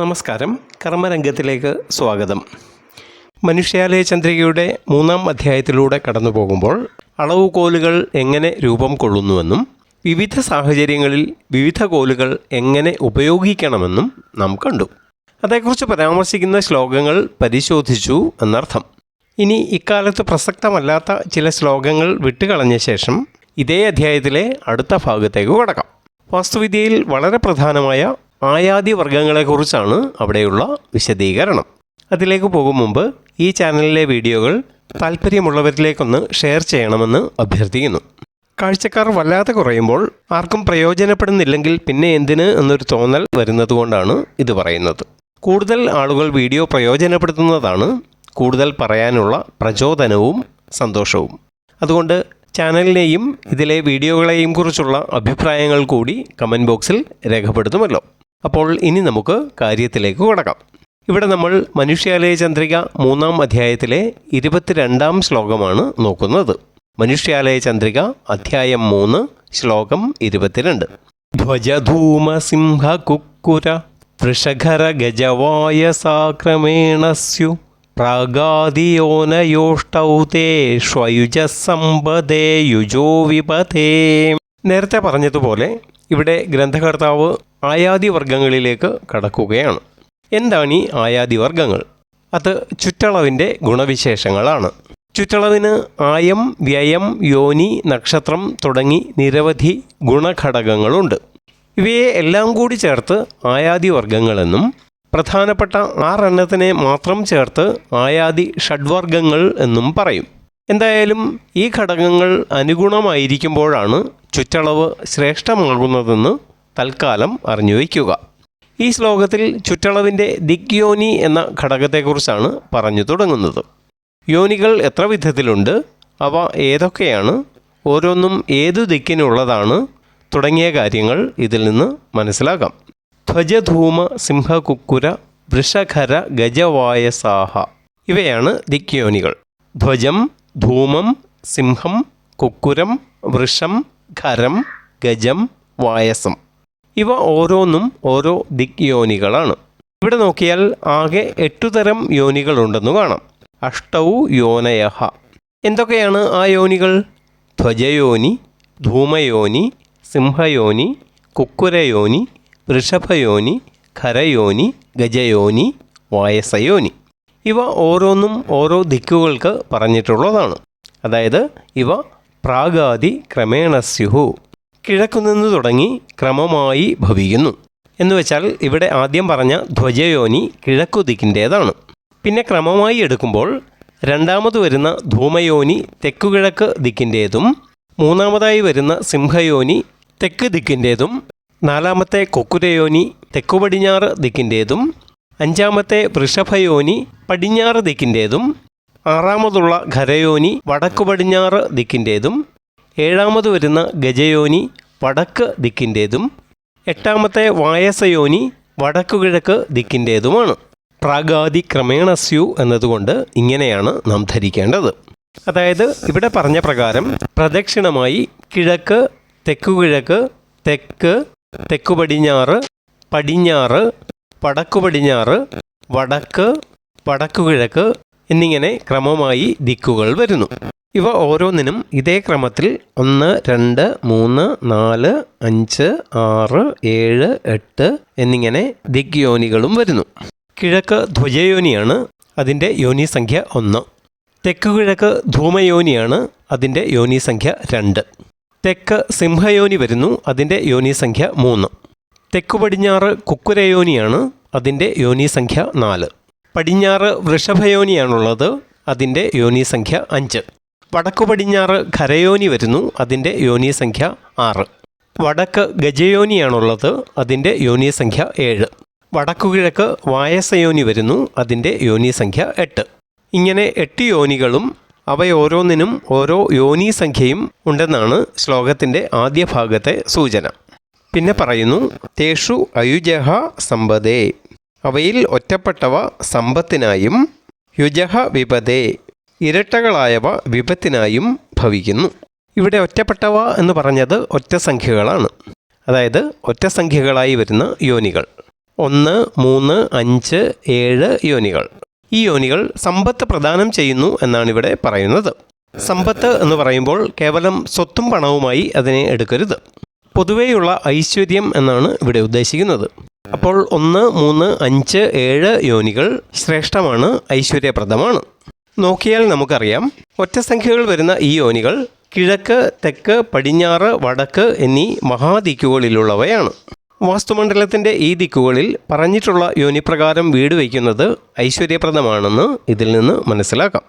നമസ്കാരം. കർമ്മരംഗത്തിലേക്ക് സ്വാഗതം. മനുഷ്യാലയ ചന്ദ്രികയുടെ മൂന്നാം അധ്യായത്തിലൂടെ കടന്നു പോകുമ്പോൾ അളവുകോലുകൾ എങ്ങനെ രൂപം കൊള്ളുന്നുവെന്നും വിവിധ സാഹചര്യങ്ങളിൽ വിവിധ കോലുകൾ എങ്ങനെ ഉപയോഗിക്കണമെന്നും നാം കണ്ടു. അതേക്കുറിച്ച് പരാമർശിക്കുന്ന ശ്ലോകങ്ങൾ പരിശോധിച്ചു എന്നർത്ഥം. ഇനി ഇക്കാലത്ത് പ്രസക്തമല്ലാത്ത ചില ശ്ലോകങ്ങൾ വിട്ടുകളഞ്ഞ ശേഷം ഇതേ അധ്യായത്തിലെ അടുത്ത ഭാഗത്തേക്ക് കടക്കാം. വാസ്തുവിദ്യയിൽ വളരെ പ്രധാനമായ ആയാദി വർഗങ്ങളെക്കുറിച്ചാണ് അവിടെയുള്ള വിശദീകരണം. അതിലേക്ക് പോകും മുമ്പ് ഈ ചാനലിലെ വീഡിയോകൾ താല്പര്യമുള്ളവരിലേക്കൊന്ന് ഷെയർ ചെയ്യണമെന്ന് അഭ്യർത്ഥിക്കുന്നു. കാഴ്ചക്കാർ വല്ലാതെ കുറയുമ്പോൾ ആർക്കും പ്രയോജനപ്പെടുന്നില്ലെങ്കിൽ പിന്നെ എന്തിന് എന്നൊരു തോന്നൽ വരുന്നതുകൊണ്ടാണ് ഇത് പറയുന്നത്. കൂടുതൽ ആളുകൾ വീഡിയോ പ്രയോജനപ്പെടുത്തുന്നതാണ് കൂടുതൽ പറയാനുള്ള പ്രചോദനവും സന്തോഷവും. അതുകൊണ്ട് ചാനലിനെയും ഇതിലെ വീഡിയോകളെയും കുറിച്ചുള്ള അഭിപ്രായങ്ങൾ കൂടി കമന്റ് ബോക്സിൽ രേഖപ്പെടുത്തുമല്ലോ. അപ്പോൾ ഇനി നമുക്ക് കാര്യത്തിലേക്ക് കടക്കാം. ഇവിടെ നമ്മൾ മനുഷ്യാലയ ചന്ദ്രിക മൂന്നാം അധ്യായത്തിലെ ഇരുപത്തിരണ്ടാം ശ്ലോകമാണ് നോക്കുന്നത്. മനുഷ്യാലയ ചന്ദ്രിക അധ്യായം മൂന്ന് ശ്ലോകം ഇരുപത്തിരണ്ട്. ധ്വജധൂമ സിംഹ കുക്കുര വൃഷഖര ഗജവായ സാക്രമേണസ്യു പ്രാഗാദിയോനയോഷ്ടൗതേ പ്രാഗാദിയോനയോഷ്ടൗ തേ സമ്പദേ യുജോ വിപതേ. നേരത്തെ പറഞ്ഞതുപോലെ ഇവിടെ ഗ്രന്ഥകർത്താവ് ആയാദി വർഗങ്ങളിലേക്ക് കടക്കുകയാണ്. എന്താണ് ഈ ആയാദി വർഗങ്ങൾ അത് ചുറ്റളവിന്റെ ഗുണവിശേഷങ്ങളാണ്. ചുറ്റളവിന് ആയം വ്യയം യോനി നക്ഷത്രം തുടങ്ങി നിരവധി ഗുണഘടകങ്ങളുണ്ട്. ഇവയെ എല്ലാം കൂടി ചേർത്ത് ആയാദി വർഗങ്ങളെന്നും പ്രധാനപ്പെട്ട ആറെണ്ണത്തിനെ മാത്രം ചേർത്ത് ആയാദി ഷഡ്വർഗങ്ങൾ എന്നും പറയും. എന്തായാലും ഈ ഘടകങ്ങൾ അനുഗുണമായിരിക്കുമ്പോഴാണ് ചുറ്റളവ് ശ്രേഷ്ഠമാകുന്നതെന്ന് തൽക്കാലം അറിഞ്ഞു വയ്ക്കുക ഈ ശ്ലോകത്തിൽ ചുറ്റളവിന്റെ ദിഗ്യോനി എന്ന ഘടകത്തെക്കുറിച്ചാണ് പറഞ്ഞു തുടങ്ങുന്നത്. യോനികൾ എത്ര വിധത്തിലുണ്ട് അവ ഏതൊക്കെയാണ് ഓരോന്നും ഏതു ദിക്കിനുള്ളതാണ് തുടങ്ങിയ കാര്യങ്ങൾ ഇതിൽ നിന്ന് മനസ്സിലാക്കാം. ധ്വജധൂമ സിംഹകുക്കുര വൃഷഖര ഗജവായസാഹ ഇവയാണ് ദിക്യോനികൾ ധ്വജം ധൂമം സിംഹം കുക്കുരം വൃഷം ഖരം ഗജം വായസം. ഇവ ഓരോന്നും ഓരോ ദിക് യോനികളാണ്. ഇവിടെ നോക്കിയാൽ ആകെ എട്ടുതരം യോനികളുണ്ടെന്ന് കാണാം. അഷ്ടൗ യോനയഹ. എന്തൊക്കെയാണ് ആ യോനികൾ? ധ്വജയോനി ധൂമയോനി സിംഹയോനി കുക്കുരയോനി വൃഷഭയോനി ഖരയോനി ഗജയോനി വായസയോനി. ഇവ ഓരോന്നും ഓരോ ദിക്കുകൾക്ക് പറഞ്ഞിട്ടുള്ളതാണ്. അതായത് ഇവ പ്രാഗാദി ക്രമേണ സ്യുഹു. കിഴക്കുനിന്ന് തുടങ്ങി ക്രമമായി ഭവിക്കുന്നു. എന്നുവെച്ചാൽ ഇവിടെ ആദ്യം പറഞ്ഞ ധ്വജയോനി കിഴക്കുദിക്കിന്റേതാണ് പിന്നെ ക്രമമായി എടുക്കുമ്പോൾ രണ്ടാമത് വരുന്ന ധൂമയോനി തെക്കുകിഴക്ക് ദിക്കിന്റേതും മൂന്നാമതായി വരുന്ന സിംഹയോനി തെക്ക് ദിക്കിന്റേതും നാലാമത്തെ കൊക്കുരയോനി തെക്കു പടിഞ്ഞാറ് ദിക്കിന്റേതും അഞ്ചാമത്തെ വൃഷഭയോനി പടിഞ്ഞാറ് ദിക്കിന്റേതും ആറാമതുള്ള ഖരയോനി വടക്കു പടിഞ്ഞാറ് ദിക്കിന്റേതും ഏഴാമത് വരുന്ന ഗജയോനി വടക്ക് ദിക്കിന്റേതും എട്ടാമത്തെ വായസയോനി വടക്കുകിഴക്ക് ദിക്കിന്റേതുമാണ്. പ്രാഗാദി ക്രമേണസ്യു എന്നതുകൊണ്ട് ഇങ്ങനെയാണ് നാം ധരിക്കേണ്ടത്. അതായത് ഇവിടെ പറഞ്ഞ പ്രകാരം പ്രദക്ഷിണമായി കിഴക്ക് തെക്കുകിഴക്ക് തെക്ക് തെക്കു പടിഞ്ഞാറ് പടിഞ്ഞാറ് വടക്കു പടിഞ്ഞാറ് വടക്ക് വടക്കുകിഴക്ക് എന്നിങ്ങനെ ക്രമമായി ദിക്കുകൾ വരുന്നു. ഇവ ഓരോന്നിനും ഇതേ ക്രമത്തിൽ ഒന്ന് രണ്ട് മൂന്ന് നാല് അഞ്ച് ആറ് ഏഴ് എട്ട് എന്നിങ്ങനെ ദിഗ് യോനികളും വരുന്നു. കിഴക്ക് ധ്വജയോനിയാണ് അതിന്റെ യോനി സംഖ്യ ഒന്ന്. തെക്കുകിഴക്ക് ധൂമയോനിയാണ് അതിന്റെ യോനി സംഖ്യ രണ്ട്. തെക്ക് സിംഹയോനി വരുന്നു അതിന്റെ യോനി സംഖ്യ മൂന്ന്. തെക്കു പടിഞ്ഞാറ് കുക്കുരയോനിയാണ് അതിന്റെ യോനി സംഖ്യ നാല്. പടിഞ്ഞാറ് വൃഷഭയോനിയാണുള്ളത്. അതിന്റെ യോനി സംഖ്യ അഞ്ച്. വടക്കു പടിഞ്ഞാറ് ഖരയോനി വരുന്നു. അതിന്റെ യോനി സംഖ്യ ആറ്. വടക്ക് ഗജയോനിയാണുള്ളത്. അതിന്റെ യോനി സംഖ്യ ഏഴ്. വടക്കുകിഴക്ക് വായസയോനി വരുന്നു. അതിന്റെ യോനി സംഖ്യ എട്ട്. ഇങ്ങനെ എട്ട് യോനികളും അവയോരോന്നിനും ഓരോ യോനി സംഖ്യയും ഉണ്ടെന്നാണ് ശ്ലോകത്തിന്റെ ആദ്യ ഭാഗത്തെ സൂചന. പിന്നെ പറയുന്നു തേഷു അയുജഹ സമ്പദേ. അവയിൽ ഒറ്റപ്പെട്ടവ സമ്പത്തിനായും യുജഹ വിപതേ ഇരട്ടകളായവ വിപത്തിനായും ഭവിക്കുന്നു. ഇവിടെ ഒറ്റപ്പെട്ടവ എന്ന് പറഞ്ഞത് ഒറ്റ സംഖ്യകളാണ്. അതായത് ഒറ്റ സംഖ്യകളായി വരുന്ന യോനികൾ. ഒന്ന് മൂന്ന് അഞ്ച് ഏഴ് യോനികൾ. ഈ യോനികൾ സമ്പത്ത് പ്രദാനം ചെയ്യുന്നു എന്നാണ് ഇവിടെ പറയുന്നത്. സമ്പത്ത് എന്ന് പറയുമ്പോൾ കേവലം സ്വത്തും പണവുമായി അതിനെ എടുക്കരുത്. പൊതുവെയുള്ള ഐശ്വര്യം എന്നാണ് ഇവിടെ ഉദ്ദേശിക്കുന്നത്. അപ്പോൾ ഒന്ന് മൂന്ന് അഞ്ച് ഏഴ് യോനികൾ ശ്രേഷ്ഠമാണ് ഐശ്വര്യപ്രദമാണ്. നോക്കിയാൽ നമുക്കറിയാം ഒറ്റ സംഖ്യകൾ വരുന്ന ഈ യോനികൾ കിഴക്ക് തെക്ക് പടിഞ്ഞാറ് വടക്ക് എന്നീ മഹാദിക്കുകളിലുള്ളവയാണ്. വാസ്തുമണ്ഡലത്തിന്റെ ഈ ദിക്കുകളിൽ പറഞ്ഞിട്ടുള്ള യോനിപ്രകാരം വീട് വയ്ക്കുന്നത് ഐശ്വര്യപ്രദമാണെന്ന് ഇതിൽ നിന്ന് മനസ്സിലാക്കാം.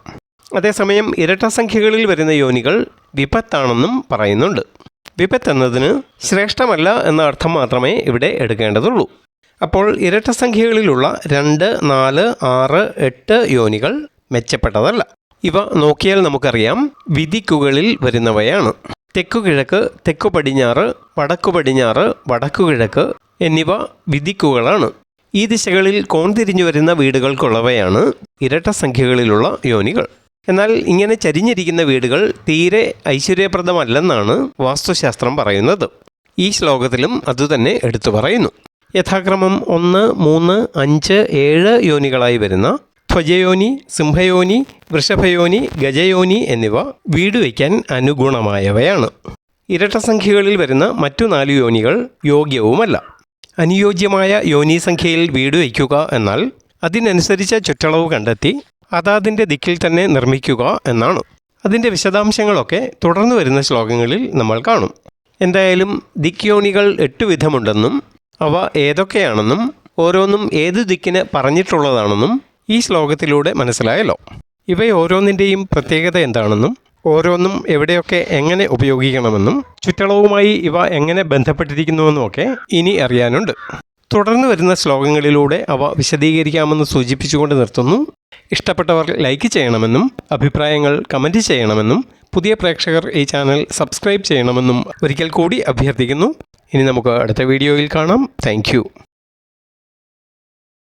അതേസമയം ഇരട്ട സംഖ്യകളിൽ വരുന്ന യോനികൾ വിപത്താണെന്നും പറയുന്നുണ്ട്. വിപത്ത് എന്നതിന് ശ്രേഷ്ഠമല്ല എന്ന അർത്ഥം മാത്രമേ ഇവിടെ എടുക്കേണ്ടതുള്ളൂ. അപ്പോൾ ഇരട്ട സംഖ്യകളിലുള്ള രണ്ട് നാല് ആറ് എട്ട് യോനികൾ മെച്ചപ്പെട്ടതല്ല. ഇവ നോക്കിയാൽ നമുക്കറിയാം വിധിക്കുകളിൽ വരുന്നവയാണ്. തെക്കുകിഴക്ക് തെക്കു പടിഞ്ഞാറ് വടക്കു പടിഞ്ഞാറ് വടക്കു കിഴക്ക് എന്നിവ വിധിക്കുകളാണ്. ഈ ദിശകളിൽ കോൺതിരിഞ്ഞു വരുന്ന വീടുകൾക്കുള്ളവയാണ് ഇരട്ട സംഖ്യകളിലുള്ള യോനികൾ. എന്നാൽ ഇങ്ങനെ ചരിഞ്ഞിരിക്കുന്ന വീടുകൾ തീരെ ഐശ്വര്യപ്രദമല്ലെന്നാണ് വാസ്തുശാസ്ത്രം പറയുന്നത്. ഈ ശ്ലോകത്തിലും അതുതന്നെ എടുത്തു പറയുന്നു. യഥാക്രമം ഒന്ന് മൂന്ന് അഞ്ച് ഏഴ് യോനികളായി വരുന്ന ധ്വജയോനി സിംഹയോനി വൃഷഭയോനി ഗജയോനി എന്നിവ വീട് വയ്ക്കാൻ അനുഗുണമായവയാണ്. ഇരട്ടസംഖ്യകളിൽ വരുന്ന മറ്റു നാല് യോനികൾ യോഗ്യവുമല്ല. അനുയോജ്യമായ യോനി സംഖ്യയിൽ വീട് വയ്ക്കുക എന്നാൽ അതിനനുസരിച്ച ചുറ്റളവ് കണ്ടെത്തി അതാതിന്റെ ദിക്കിൽ തന്നെ നിർമ്മിക്കുക എന്നാണ്. അതിന്റെ വിശദാംശങ്ങളൊക്കെ തുടർന്ന് വരുന്ന ശ്ലോകങ്ങളിൽ നമ്മൾ കാണും. എന്തായാലും ദിക്യോണികൾ എട്ട് വിധമുണ്ടെന്നും അവ ഏതൊക്കെയാണെന്നും ഓരോന്നും ഏത് ദിക്കിന് പറഞ്ഞിട്ടുള്ളതാണെന്നും ഈ ശ്ലോകത്തിലൂടെ മനസ്സിലായല്ലോ. ഇവയോരോന്നിന്റെയും പ്രത്യേകത എന്താണെന്നും ഓരോന്നും എവിടെയൊക്കെ എങ്ങനെ ഉപയോഗിക്കണമെന്നും ചുറ്റളവുമായി ഇവ എങ്ങനെ ബന്ധപ്പെട്ടിരിക്കുന്നുവെന്നുമൊക്കെ ഇനി അറിയാനുണ്ട്. തുടർന്ന് വരുന്ന ശ്ലോകങ്ങളിലൂടെ അവ വിശദീകരിക്കാമെന്ന് സൂചിപ്പിച്ചുകൊണ്ട് നിർത്തുന്നു. ഇഷ്ടപ്പെട്ടവർ ലൈക്ക് ചെയ്യണമെന്നും അഭിപ്രായങ്ങൾ കമന്റ് ചെയ്യണമെന്നും പുതിയ പ്രേക്ഷകർ ഈ ചാനൽ സബ്സ്ക്രൈബ് ചെയ്യണമെന്നും ഒരിക്കൽ കൂടി അഭ്യർത്ഥിക്കുന്നു. ഇനി നമുക്ക് അടുത്ത വീഡിയോയിൽ കാണാം. താങ്ക്